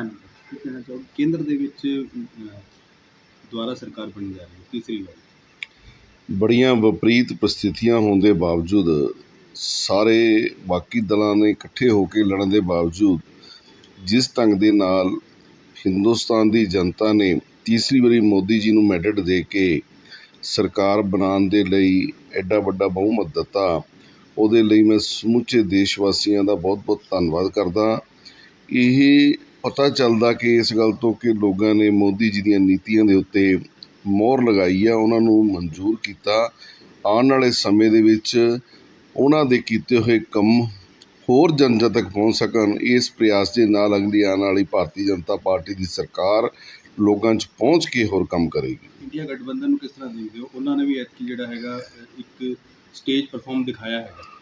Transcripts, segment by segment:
ਹਾਂਜੀ। ਕੀ ਕਹਿਣਾ ਚਾਹੋ ਕੇਂਦਰ ਦੇ ਵਿੱਚ ਅਹ, ਦੁਆਰਾ ਸਰਕਾਰ ਬਣੀ ਜਾ ਰਹੀ ਹੈ। ਤੀਸਰੀ ਵਾਰ। ਬੜੀਆਂ ਵਿਪਰੀਤ ਪ੍ਰਸਥਿਤੀਆਂ ਹੋਣ ਦੇ ਬਾਵਜੂਦ ਸਾਰੇ ਬਾਕੀ ਦਲਾਂ ਨੇ ਇਕੱਠੇ ਹੋ ਕੇ ਲੜਨ ਦੇ ਬਾਵਜੂਦ ਜਿਸ ਢੰਗ ਦੇ ਨਾਲ ਹਿੰਦੁਸਤਾਨ ਦੀ ਜਨਤਾ ਨੇ ਤੀਸਰੀ ਵਾਰੀ ਮੋਦੀ ਜੀ ਨੂੰ ਮੈਂਡੇਟ ਦੇ ਕੇ ਸਰਕਾਰ ਬਣਾਉਣ ਦੇ ਲਈ ਐਡਾ ਵੱਡਾ ਬਹੁਮਤ ਦਿੱਤਾ ਉਹਦੇ ਲਈ ਮੈਂ ਸਮੁੱਚੇ ਦੇਸ਼ ਵਾਸੀਆਂ ਦਾ ਬਹੁਤ-ਬਹੁਤ ਧੰਨਵਾਦ ਕਰਦਾ। ਇਹ ਪਤਾ ਚੱਲਦਾ ਕਿ ਇਸ ਗੱਲ ਤੋਂ ਕਿ ਲੋਕਾਂ ਨੇ ਮੋਦੀ ਜੀ ਦੀਆਂ ਨੀਤੀਆਂ ਦੇ ਉੱਤੇ ਮੋਹਰ ਲਗਾਈ ਆ, ਉਹਨਾਂ ਨੂੰ ਮਨਜ਼ੂਰ ਕੀਤਾ। ਆਉਣ ਵਾਲੇ ਸਮੇਂ ਦੇ ਵਿੱਚ ਉਹਨਾਂ ਦੇ ਕੀਤੇ ਹੋਏ ਕੰਮ ਹੋਰ ਜਨ ਤੱਕ ਪਹੁੰਚ ਸਕਣ, ਇਸ ਪ੍ਰਯਾਸ ਦੇ ਨਾਲ ਅਗਲੀ ਆਉਣ ਵਾਲੀ ਭਾਰਤੀ ਜਨਤਾ ਪਾਰਟੀ ਦੀ ਸਰਕਾਰ ਲੋਕਾਂ 'ਚ ਪਹੁੰਚ ਕੇ ਹੋਰ ਕੰਮ ਕਰੇਗੀ। ਇੰਡੀਆ ਗਠਬੰਧਨ ਨੂੰ ਕਿਸ ਤਰ੍ਹਾਂ ਦੇਖਦੇ ਹੋ? ਉਹਨਾਂ ਨੇ ਵੀ ਐਤਕੀ ਜਿਹੜਾ ਹੈਗਾ, ਇੱਕ ਸਟੇਜ ਪਰਫਾਰਮ ਦਿਖਾਇਆ ਹੈਗਾ।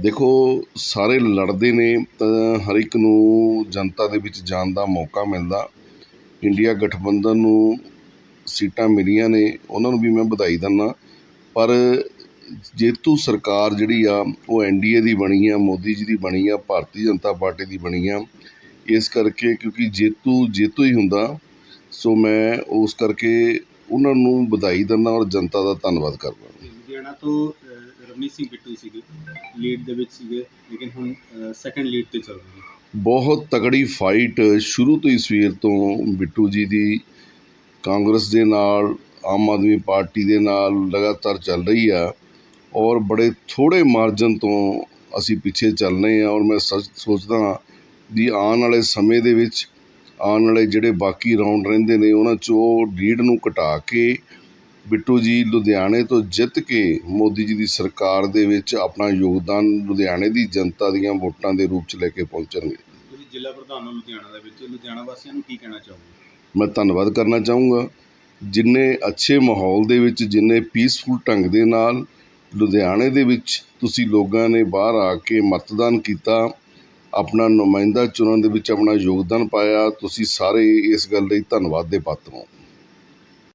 ਦੇਖੋ, ਸਾਰੇ ਲੜਦੇ ਨੇ ਤਾਂ ਹਰ ਇੱਕ ਨੂੰ ਜਨਤਾ ਦੇ ਵਿੱਚ ਜਾਣ ਦਾ ਮੌਕਾ ਮਿਲਦਾ। ਇੰਡੀਆ ਗਠਬੰਧਨ ਨੂੰ ਸੀਟਾਂ ਮਿਲੀਆਂ ਨੇ, ਉਹਨਾਂ ਨੂੰ ਵੀ ਮੈਂ ਵਧਾਈ ਦਿੰਦਾ। ਪਰ ਜੇਤੂ ਸਰਕਾਰ ਜਿਹੜੀ ਆ, ਉਹ ਐਨਡੀਏ ਦੀ ਬਣੀ ਆ, ਮੋਦੀ ਜੀ ਦੀ ਬਣੀ ਆ, ਭਾਰਤੀ ਜਨਤਾ ਪਾਰਟੀ ਦੀ ਬਣੀ ਆ। ਇਸ ਕਰਕੇ ਕਿਉਂਕਿ ਜੇਤੂ ਜੇਤੂ ਹੀ ਹੁੰਦਾ। ਸੋ ਮੈਂ ਉਸ ਕਰਕੇ ਉਹਨਾਂ ਨੂੰ ਵਧਾਈ ਦਿੰਦਾ ਔਰ ਜਨਤਾ ਦਾ ਧੰਨਵਾਦ ਕਰਦਾ। ਤੋਂ ਅਹ, ਸਿੰਘ ਬਿੱਟੂ ਸੀਗੇ ਲੀਡ ਦੇ ਵਿੱਚ ਸੀਗੇ ਲੇਕਿਨ ਹੁਣ ਸੈਕੰਡ ਲੀਡ ਤੇ ਚੱਲ ਰਹੇ ਨੇ। ਬਹੁਤ ਤਕੜੀ ਫਾਈਟ ਸ਼ੁਰੂ ਤੋਂ ਹੀ ਸਵੇਰ ਤੋਂ ਬਿੱਟੂ ਜੀ ਦੀ ਕਾਂਗਰਸ ਦੇ ਨਾਲ ਆਮ ਆਦਮੀ ਪਾਰਟੀ ਦੇ ਨਾਲ ਲਗਾਤਾਰ ਚੱਲ ਰਹੀ ਆ ਔਰ ਬੜੇ ਥੋੜੇ ਮਾਰਜਨ ਤੋਂ ਅਸੀਂ ਪਿੱਛੇ ਚੱਲ ਰਹੇ ਆ ਔਰ ਮੈਂ ਸੋਚਦਾ ਹਾਂ ਵੀ ਆਉਣ ਵਾਲੇ ਸਮੇਂ ਦੇ ਵਿੱਚ ਆਉਣ ਵਾਲੇ ਜਿਹੜੇ ਬਾਕੀ ਰਾਉਂਡ ਰਹਿੰਦੇ ਨੇ ਉਹਨਾਂ 'ਚੋਂ ਲੀਡ ਨੂੰ ਘਟਾ ਕੇ ਬਿੱਟੂ ਜੀ ਲੁਧਿਆਣੇ ਤੋਂ ਜਿੱਤ ਕੇ ਮੋਦੀ ਜੀ ਦੀ ਸਰਕਾਰ ਦੇ ਵਿੱਚ ਆਪਣਾ ਯੋਗਦਾਨ ਲੁਧਿਆਣੇ ਦੀ ਜਨਤਾ ਦੀਆਂ ਵੋਟਾਂ ਦੇ ਰੂਪ 'ਚ ਲੈ ਕੇ ਪਹੁੰਚਣਗੇ। ਤੁਸੀਂ ਜ਼ਿਲ੍ਹਾ ਪ੍ਰਧਾਨ ਹੋ ਲੁਧਿਆਣਾ ਦੇ ਵਿੱਚ ਲੁਧਿਆਣਾ ਵਾਸੀਆਂ ਨੂੰ ਕੀ ਕਹਿਣਾ ਚਾਹੋਗੇ? ਮੈਂ ਧੰਨਵਾਦ ਕਰਨਾ ਚਾਹੂੰਗਾ। ਜਿੰਨੇ ਅੱਛੇ ਮਾਹੌਲ ਦੇ ਵਿੱਚ ਜਿੰਨੇ ਪੀਸਫੁਲ ਢੰਗ ਦੇ ਨਾਲ ਲੁਧਿਆਣੇ ਦੇ ਵਿੱਚ ਤੁਸੀਂ ਲੋਕਾਂ ਨੇ ਬਾਹਰ ਆ ਕੇ ਮਤਦਾਨ ਕੀਤਾ ਆਪਣਾ ਨੁਮਾਇੰਦਾ ਚੁਣਨ ਦੇ ਵਿੱਚ ਆਪਣਾ ਯੋਗਦਾਨ ਪਾਇਆ ਤੁਸੀਂ ਸਾਰੇ ਇਸ ਗੱਲ ਲਈ ਧੰਨਵਾਦ ਦੇ ਪਾਤਰ ਹੋ।